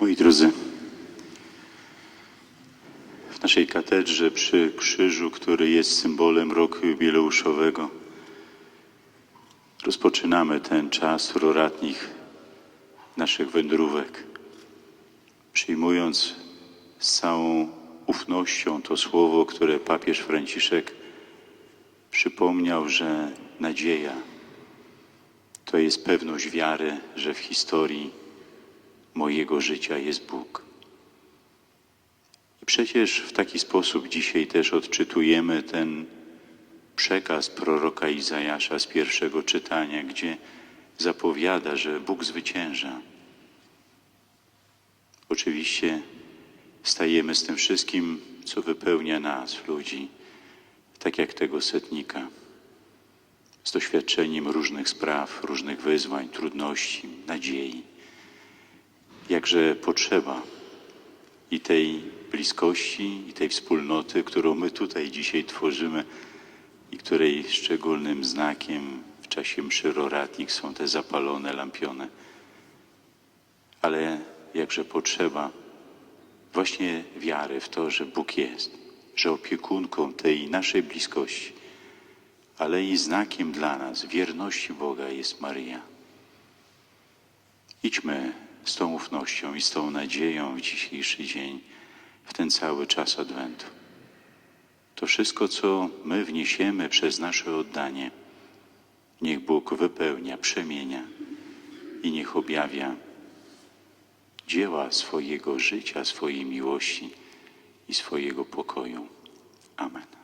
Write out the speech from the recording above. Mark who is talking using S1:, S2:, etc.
S1: Moi drodzy, w naszej katedrze przy krzyżu, który jest symbolem roku jubileuszowego, rozpoczynamy ten czas roratnich naszych wędrówek, przyjmując z całą ufnością to słowo, które papież Franciszek przypomniał, że nadzieja to jest pewność wiary, że w historii mojego życia jest Bóg. I przecież w taki sposób dzisiaj też odczytujemy ten przekaz proroka Izajasza z pierwszego czytania, gdzie zapowiada, że Bóg zwycięża. Oczywiście stajemy z tym wszystkim, co wypełnia nas, ludzi, tak jak tego setnika, z doświadczeniem różnych spraw, różnych wyzwań, trudności, nadziei. Jakże potrzeba i tej bliskości, i tej wspólnoty, którą my tutaj dzisiaj tworzymy i której szczególnym znakiem w czasie mszy roratnik są te zapalone lampiony. Ale jakże potrzeba właśnie wiary w to, że Bóg jest, że opiekunką tej naszej bliskości, ale i znakiem dla nas wierności Boga jest Maryja. Idźmy z tą ufnością i z tą nadzieją w dzisiejszy dzień, w ten cały czas Adwentu. To wszystko, co my wniesiemy przez nasze oddanie, niech Bóg wypełnia, przemienia i niech objawia dzieła swojego życia, swojej miłości i swojego pokoju. Amen.